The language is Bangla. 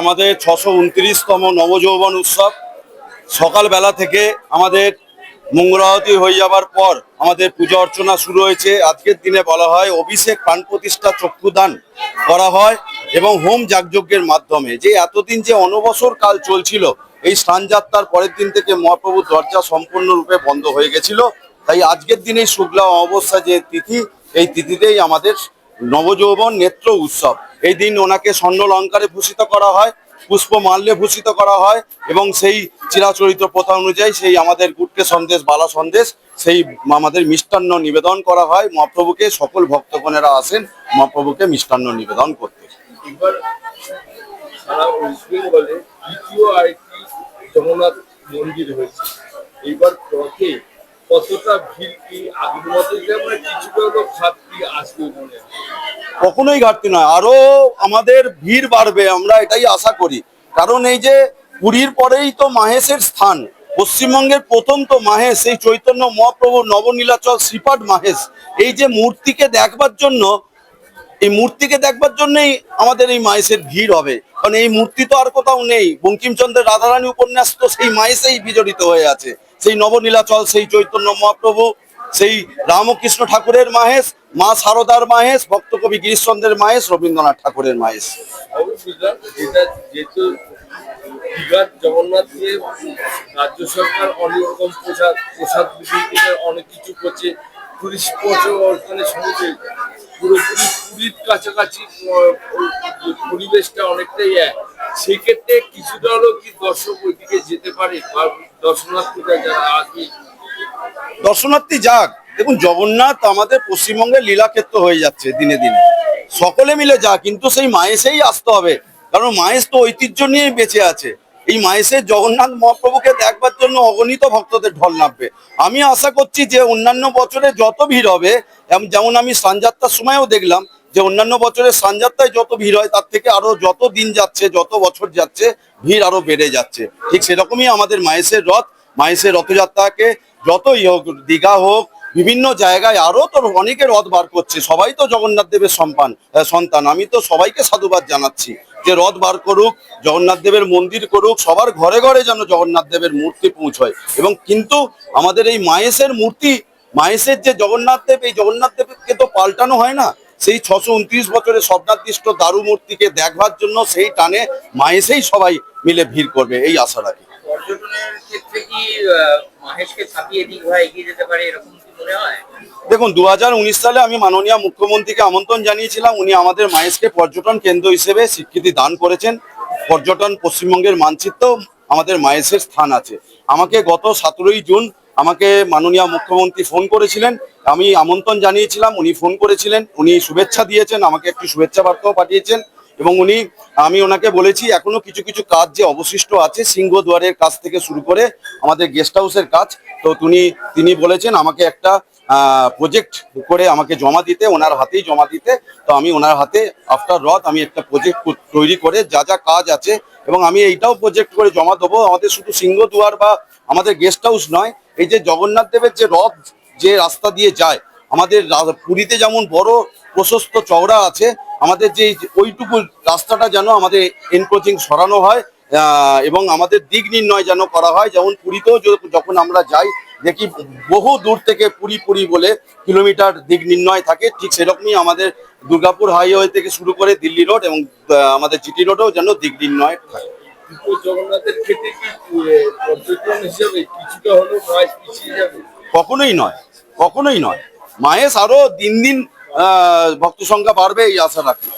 আমাদের ছশো উনত্রিশতম নবযৌবন উৎসব। সকালবেলা থেকে আমাদের মঙ্গলাহতি হয়ে যাবার পর আমাদের পূজা অর্চনা শুরু হয়েছে। আজকের দিনে বলা হয় অভিষেক প্রাণ প্রতিষ্ঠা চক্ষুদান করা হয় এবং হোম যাগযজ্ঞের মাধ্যমে। যে এতদিন যে অনবসর কাল চলছিল, এই স্নানযাত্রার পরের দিন থেকে মহাপ্রভুর দরজা সম্পূর্ণরূপে বন্ধ হয়ে গেছিল। তাই আজকের দিনে শুক্লা অমাবস্যা যে তিথি, এই তিথিতেই আমাদের নবযৌবন নেত্র উৎসব। এই দিন ওনাকে স্বর্ণ লঙ্কারে ভূষিত করা হয়, পুষ্প মাল্যে ভূষিত করা হয় এবং সেই চিরাচরিত প্রথা অনুযায়ী সেই আমাদের গুটকে সন্দেশ, বালা সন্দেশ, সেই আমাদের মিষ্টান্ন নিবেদন করা হয়। মহাপ্রভুকে সকল ভক্তগণেরা আসেন, মহাপ্রভুকে মিষ্টান্ন নিবেদন করতে। জগন্নাথ মন্দির হয়েছে। এইবার কতটা ভিড় কি, আগের মতো কিছুটা হলেও ঘাটতি আসবে মনে হয়? কখনোই ঘাটতি নয়। আরও আমাদের ভিড় বাড়বে, আমরা এটাই আশা করি। কারণ এই যে পুরীর পরেই তো মাহেশের স্থান, পশ্চিমবঙ্গের প্রথম তো মাহেশ, এই চৈতন্য মহাপ্রভু নবনীলাচল শ্রীপাঠ মাহেশ। এই যে মূর্তিকে দেখবার জন্য, এই মূর্তিকে দেখবার জন্যই আমাদের এই মায়েসের ভিড় হবে। কারণ এই মূর্তি তো আর কোথাও নেই। বঙ্কিমচন্দ্রের রাধারানী উপন্যাস তো সেই মায়েসেই বিজড়িত হয়ে আছে। সেই নবনীলাচল, সেই চৈতন্য মহাপ্রভু সেই রামকৃষ্ণ ঠাকুরের মাহেশ, মা সারদার মাহেশ, ভক্তকবি গিরিশচন্দ্রের মাহেশ, রবীন্দ্রনাথ ঠাকুরের মাহেশ। অনেক কিছু করছে পুরীর কাছাকাছি পরিবেশটা অনেকটাই এক। সেক্ষেত্রে কিছুটা হলেও কি দর্শক ওইদিকে যেতে পারে? দর্শনার্থীরা যারা আসবে দর্শনার্থী যাক, দেখুন জগন্নাথ আমাদের পশ্চিমবঙ্গের লীলাক্ষেত্র হয়ে যাচ্ছে দিনে দিনে। সকলে মিলে যা, কিন্তু সেই মায়েসেই আসতে হবে। কারণ মায়েস তো ঐতিহ্য নিয়েই বেঁচে আছে। এই মায়েসের জগন্নাথ মহাপ্রভুকে দেখবার জন্য অগণিত ভক্তদের ঢল নামবে। আমি আশা করছি যে অন্যান্য বছরে যত ভিড় হবে যেমন আমি সানযাত্রার সময়ও দেখলাম যে অন্যান্য বছরের সানযাত্রায় যত ভিড় হয়, তার থেকে আরও যত দিন যাচ্ছে, যত বছর যাচ্ছে, ভিড় আরও বেড়ে যাচ্ছে। ঠিক সেরকমই আমাদের মায়েসের রথ। মায়েসের রথযাত্রাকে যতই হোক, দীঘা হোক, বিভিন্ন জায়গায় আরও তো অনেকে রথ বার করছে। সবাই তো জগন্নাথ দেবের সম্পান সন্তান। আমি তো সবাইকে সাধুবাদ জানাচ্ছি যে রথ বার করুক, জগন্নাথ দেবের মন্দির করুক, সবার ঘরে ঘরে যেন জগন্নাথ দেবের মূর্তি পৌঁছয়। এবং কিন্তু আমাদের এই মায়েসের মূর্তি মায়েসের যে জগন্নাথ দেব, এই জগন্নাথ দেবকে তো পাল্টানো হয় না। সেই ছশো উনত্রিশ বছরের স্বপ্নাদিষ্ট দারু মূর্তিকে দেখবার জন্য সেই টানে মায়েসেই সবাই মিলে ভিড় করবে, এই আশা রাখি। কি মাহেশকে ছাপিয়ে দীঘা এগিয়ে যেতে পারে, এরকম কি মনে হয়? দেখুন, দুহাজার উনিশ সালে আমি মাননীয় মুখ্যমন্ত্রীকে আমন্ত্রণ জানিয়েছিলাম। উনি আমাদের মায়েসকে পর্যটন কেন্দ্র হিসেবে স্বীকৃতি দান করেছেন। পর্যটন পশ্চিমবঙ্গের মানচিত্র আমাদের মায়েসের স্থান আছে। আমাকে গত সতেরোই জুন আমাকে মাননীয় মুখ্যমন্ত্রী ফোন করেছিলেন। আমি আমন্ত্রণ জানিয়েছিলাম, উনি ফোন করেছিলেন, উনি শুভেচ্ছা দিয়েছেন, আমাকে একটি শুভেচ্ছা বার্তাও পাঠিয়েছেন। এবং উনি, আমি ওনাকে বলেছি, এখনও কিছু কিছু কাজ যে অবশিষ্ট আছে, সিংহদুয়ারের কাজ থেকে শুরু করে আমাদের গেস্ট হাউসের কাজ, তো তিনি তিনি বলেছেন আমাকে একটা প্রজেক্ট করে আমাকে জমা দিতে, ওনার হাতেই জমা দিতে, তো আমি ওনার হাতে আফটার রথ আমি একটা প্রজেক্ট তৈরি করে যা যা কাজ আছে, এবং আমি এইটাও প্রজেক্ট করে জমা দেবো, আমাদের শুধু সিংহদুয়ার বা আমাদের গেস্ট হাউস নয়, এই যে জগন্নাথ দেবের যে রথ যে রাস্তা দিয়ে যায়, আমাদের পুরীতে যেমন বড় প্রশস্ত চওড়া আছে আমাদের যে ওইটুকু রাস্তাটা যেন আমাদের এনক্রোচিং সরানো হয় এবং আমাদের দিক নির্ণয় যেন করা হয় যেমন পুরীতেও যখন আমরা যাই দেখি বহু দূর থেকে পুরী পুরী বলে কিলোমিটার দিক নির্ণয় থাকে ঠিক সেরকমই আমাদের দুর্গাপুর হাইওয়ে থেকে শুরু করে দিল্লি রোড এবং আমাদের জিটি রোডেও যেন দিক নির্ণয় থাকে। জগন্নাথের ক্ষেত্রে কি পর্যটন হিসেবে কিছুটা হলেও মাছ পিছিয়ে যাবে? কখনোই নয় কখনোই নয়। মায়েস আরও দিন দিন ভক্ত সংখ্যা বাড়বে এই আশা রাখি।